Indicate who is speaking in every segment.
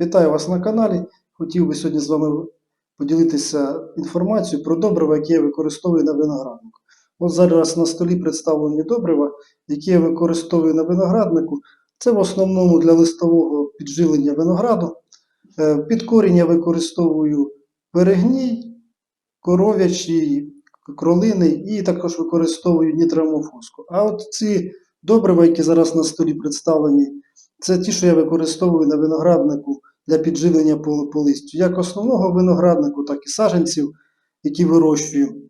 Speaker 1: Вітаю вас на каналі. Хотів би сьогодні з вами поділитися інформацією про добрива, які я використовую на винограднику. От зараз на столі представлені добрива, які я використовую на винограднику. Це в основному для листового підживлення винограду. Е, Під корінь я використовую перегній, коров'ячий, кролиний і також використовую нітрамофоску. А от ці добрива, які зараз на столі представлені, це ті, що я використовую на винограднику для підживлення по, по листю. Як основного винограднику, так і саджанців, які вирощую.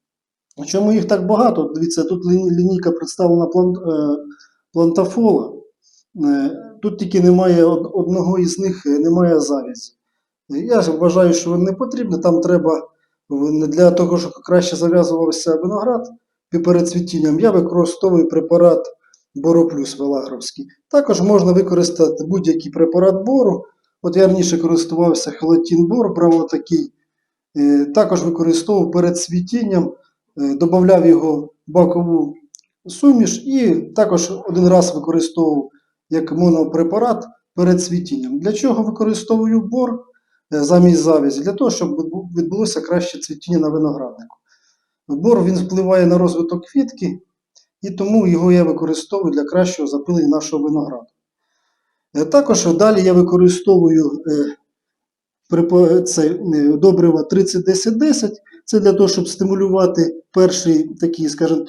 Speaker 1: Чому їх так багато? Дивіться, тут лінійка представлена план, е, плантафола. Е, Тут тільки немає одного із них, е, немає завязі. Я вважаю, що воно не потрібно. Там треба для того, щоб краще зав'язувався виноград перед цвітінням, я використовую препарат Бороплюс Велагровський. Також можна використати будь-який препарат бору. От я раніше користувався хелатінбор, брав такий. Також використовував перед цвітінням, е, додавав його в бакову суміш і також один раз використовував як монопрепарат перед цвітінням. Для чого використовую бор е, замість завязі? Для того, щоб відбулося краще цвітіння на винограднику. Бор він впливає на розвиток квітки, і тому його я використовую для кращого запилення нашого винограду. Е, Також далі я використовую е, це, е, добрива 30-10-10. Це для того, щоб стимулювати перший такий, скажімо,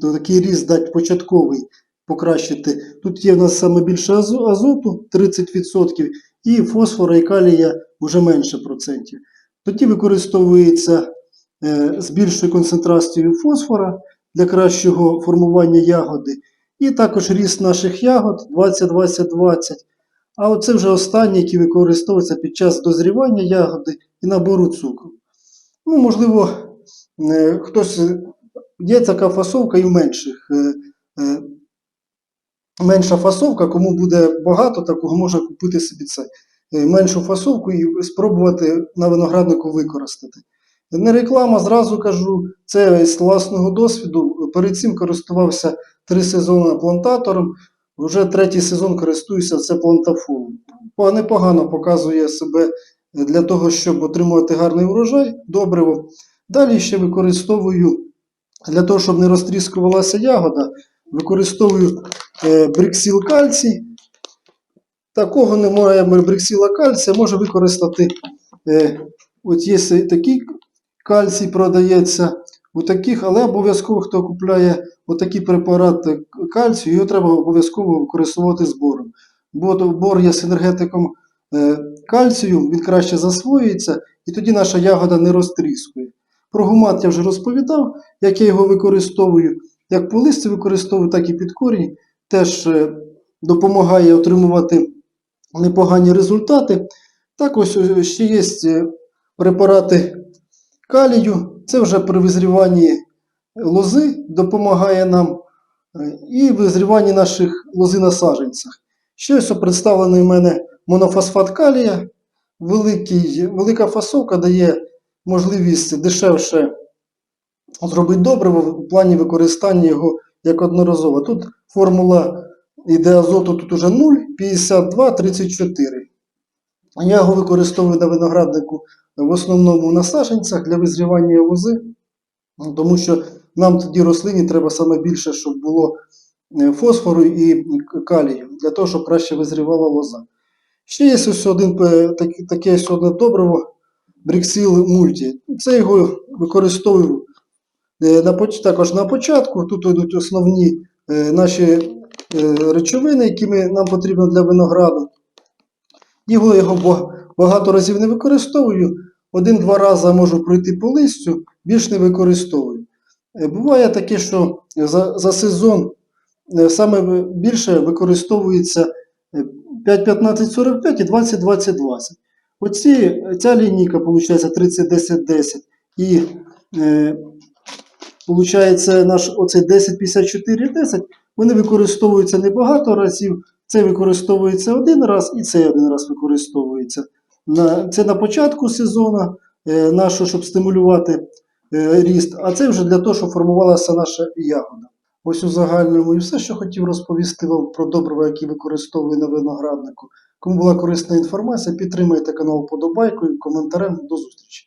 Speaker 1: такий ріст дати початковий, покращити. Тут є в нас саме більше азоту 30%, і фосфора і калія вже менше процентів. Тоді використовується з більшою концентрацією фосфора для кращого формування ягоди. І також ріст наших ягод 20-20-20. А оце вже останні, які використовуються під час дозрівання ягоди і набору цукру. Ну, можливо, е, хтось е, є така фасовка і в менших. е, Менша фасовка, кому буде багато, такого може купити собі це. Меншу фасовку і спробувати на винограднику використати. Не реклама, зразу кажу, це з власного досвіду. Перед цим користувався три сезони плантатором. Вже третій сезон користуюся це плантафолом. Непогано показує себе для того, щоб отримувати гарний урожай, добриво. Далі ще використовую для того, щоб не розтріскувалася ягода, використовую е, бриксіл кальцій. Такого немає бриксіла кальція, може використати. Е, от є такий кальцій продається у таких, але обов'язково хто купляє отакий препарат е, кальцію, його треба обов'язково використовувати з бором. Бо бор є синергетиком е, кальцію, він краще засвоюється, і тоді наша ягода не розтріскує. Про гумат я вже розповідав, як я його використовую, як по листю використовую, так і під корінь. Теж е, допомагає отримувати непогані результати. Також е, ще є препарати калію. Це вже при визріванні лози допомагає нам е, і визріванні наших лози на саджанцях. Ще ось представлений в мене монофосфат калія. Великий, велика фасовка дає можливість дешевше зробити добриво в плані використання його як одноразово. Тут формула іде азоту тут уже 0, 52, 34. Я його використовую на винограднику в основному на саженцях для визрівання лози, тому що нам тоді рослині треба саме більше, щоб було е, фосфору і калію, для того, щоб краще визрівала лоза. Ще є ось один е, таке ось одне добриво Бріксіл Мульті. Це його використовую е, також на початку. Тут йдуть основні наші речовини, які нам потрібно для винограду. Його, його багато разів не використовую. Один-два рази можу пройти по листю, більш не використовую. Е, Буває таке, що за, за сезон е, саме більше використовується е, 5-15-45 і 20-20-20. Оці, ця лінійка, виходить, 30-10-10 і е, Получається, наш оцей 105410, вони використовуються небагато разів. Це використовується один раз і цей один раз використовується. Це на початку сезону е, нашу, щоб стимулювати е, ріст, а це вже для того, щоб формувалася наша ягода. Ось у загальному і все, що хотів розповісти вам про добрива, які використовую на винограднику. Кому була корисна інформація, підтримайте канал подобайкою, коментарем. До зустрічі!